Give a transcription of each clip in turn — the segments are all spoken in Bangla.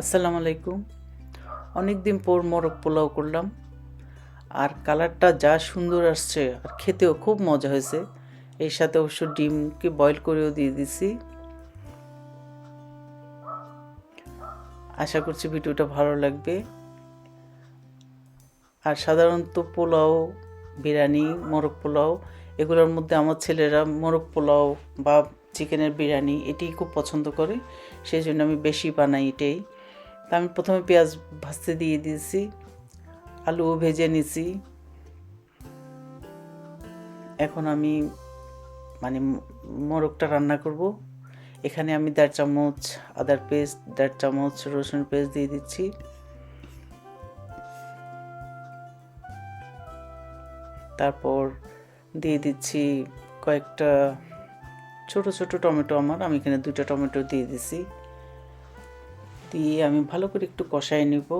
আসসালামু আলাইকুম। অনেক দিন পর মোরগ পোলাও করলাম। আর কালারটা যা সুন্দর আসছে, আর খেতেও খুব মজা হয়েছে। এর সাথে অবশ্য ডিমকে বয়েল করেও দিয়ে দিছি। আশা করছি ভিডিওটা ভালো লাগবে। আর সাধারণত পোলাও, বিরিয়ানি, মোরগ পোলাও, এগুলোর মধ্যে আমার ছেলেরা মোরগ পোলাও বা চিকেনের বিরিয়ানি এটি খুব পছন্দ করে। সেই জন্য আমি বেশি বানাই এটাই। তা আমি প্রথমে পেঁয়াজ ভাজতে দিয়ে দিয়েছি আলুও ভেজে নিছি এখন আমি মানে মোরগটা রান্না করব। এখানে আমি দেড় চামচ আদার পেস্ট, দেড় চামচ রসুন পেস্ট দিয়ে দিচ্ছি। তারপর দিয়ে দিচ্ছি কয়েকটা ছোট ছোট টমেটো আমার, আমি এখানে দুটো টমেটো দিয়ে দিছি। দিয়ে আমি ভালো করে একটু কষাই নিব।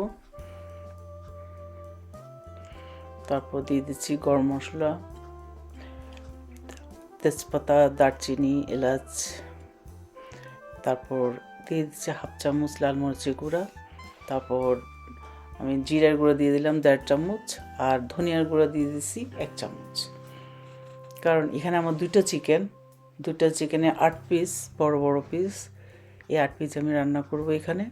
তারপর দিয়ে দিচ্ছি গরম মশলা, তেজপাতা, দারচিনি, এলাচ, তারপর দিয়ে দিচ্ছি হাফ চামচ লাল মরিচের গুঁড়া, তারপর আমি জিরার গুঁড়া দিয়ে দিলাম দেড় চামচ আর ধনিয়ার গুঁড়া দিয়ে দিচ্ছি এক চামচ। কারণ এখানে আমার দুইটা চিকেন দুইটা চিকেনে আট পিস বড় বড় পিস এই আট পিস আমি রান্না করব এখানে।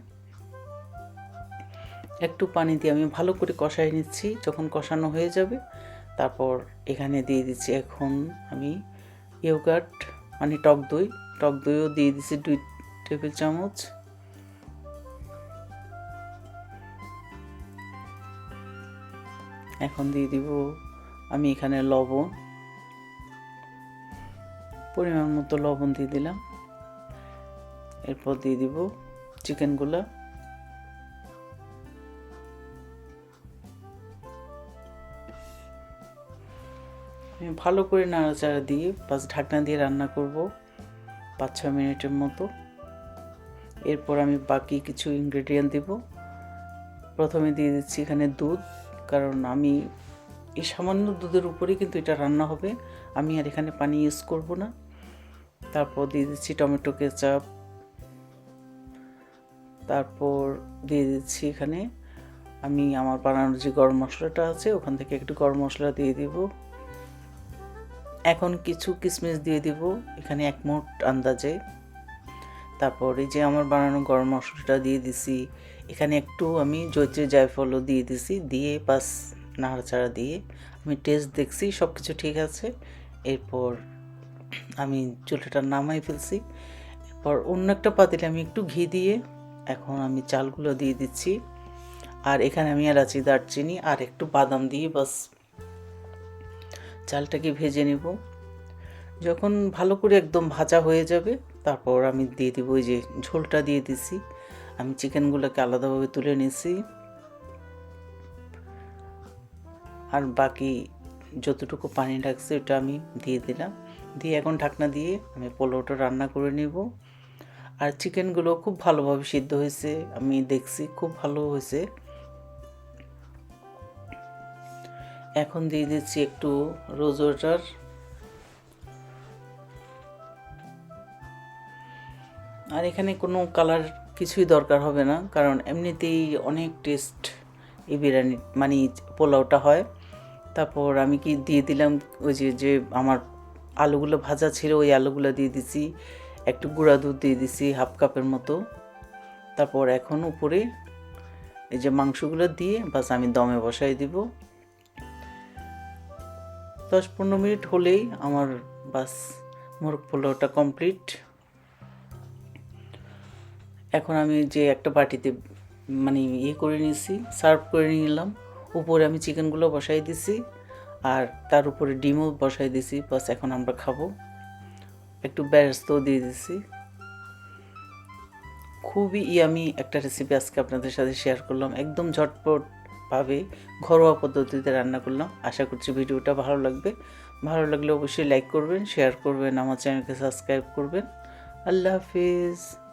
একটু পানি দিয়ে আমি ভালো করে কষাই নিচ্ছি, যখন কষানো হয়ে যাবে, তারপর এখানে দিয়ে দিচ্ছি এখন আমি ইয়োগার্ট মানে টক দই। টক দইও দিয়ে দিচ্ছি দুই টেবিল চামচ। এখন দিয়ে দিব আমি এখানে লবণ। পরিমাণ মতো লবণ দিয়ে দিলাম। এরপর দিয়ে দিব চিকেনগুলা। আমি ভালো করে নাড়াচাড়া দিয়ে পাঁচ ঢাকনা দিয়ে রান্না করব পাঁচ ছ মিনিটের মতো। এরপর আমি বাকি কিছু ইনগ্রেডিয়েন্ট দিব। প্রথমে দিয়ে দিচ্ছি এখানে দুধ, কারণ আমি এই সামান্য দুধের উপরেই কিন্তু এটা রান্না হবে। আমি আর এখানে পানি ইউজ করব না। তারপর দিয়ে দিচ্ছি টমেটো কেচাপ তারপর দিয়ে দিচ্ছি এখানে। আমি আমার বানানোর যে গরম মশলাটা আছে, ওখান থেকে একটু গরম মশলা দিয়ে দিব। এখন কিছু কিশমিশ দিয়ে দিব, এখানে এক মুঠ আন্দাজে। তারপর এই যে আমার বানানো গরম মশলাটা দিয়ে দিছি, এখানে একটু আমি জৈত্রী জায়ফলও দিয়ে দিছি, দিয়ে পাস নাড়াচাড়া দিয়ে। আমি টেস্ট দেখছি সব কিছু ঠিক আছে। এরপর আমি চুলাটা নামাই ফেলছি। এরপর অন্য একটা পাতিলে আমি একটু ঘি দিয়ে এখন আমি চালগুলো দিয়ে দিচ্ছি। আর এখানে আমি এলাচি, দারচিনি আর একটু বাদাম দিয়ে বাস। চালটাকে ভেজে নেব। যখন ভালো করে একদম ভাজা হয়ে যাবে, তারপর আমি দিয়ে দিব ওই যে ঝোলটা দিয়ে দিছি। আমি চিকেনগুলোকে আলাদাভাবে তুলে নিছি। আর বাকি যতটুকু পানি লাগছে ওটা আমি দিয়ে দিলাম। দিয়ে এখন ঢাকনা দিয়ে আমি পোলাওটা রান্না করে নেব। আর চিকেনগুলো খুব ভালোভাবে সিদ্ধ হয়েছে, আমি দেখছি খুব ভালো হয়েছে। এখন দিয়ে দিচ্ছি একটু রোজ ওয়াটার আর এখানে কোনো কালার কিছুই দরকার হবে না, কারণ এমনিতেই অনেক টেস্ট এই বিরিয়ানি মানে পোলাওটা হয়। তারপর আমি কি দিয়ে দিলাম, ওই যে যে আমার আলুগুলো ভাজা ছিল, ওই আলুগুলো দিয়ে দিছি। একটু গুঁড়া দুধ দিয়ে দিছি, হাফ কাপের মতো। তারপর এখন উপরে এই যে মাংসগুলো দিয়ে বাস আমি দমে বসাই দিব। দশ পনেরো মিনিট হলেই আমার বাস মোরগ পোলাওটা কমপ্লিট। এখন আমি যে একটা বাটিতে মানে ইয়ে করে নিয়েছি, সার্ভ করে নিলাম। উপরে আমি চিকেনগুলো বসাই দিছি আর তার উপরে ডিমও বসাই দিছি, বাস এখন আমরা খাব। একটু ব্যস্ত দিয়ে দিছি। খুবই ইয়ামি একটা রেসিপি আজকে আপনাদের সাথে শেয়ার করলাম। একদম ঝটপট ভাবে ঘরোয়া পদ্ধতিতে রান্না করলাম। আশা করছি ভিডিওটা ভালো লাগবে। ভালো লাগলে অবশ্যই লাইক করবেন শেয়ার করবেন, আমার চ্যানেলকে সাবস্ক্রাইব করবেন। আল্লাহ হাফিজ।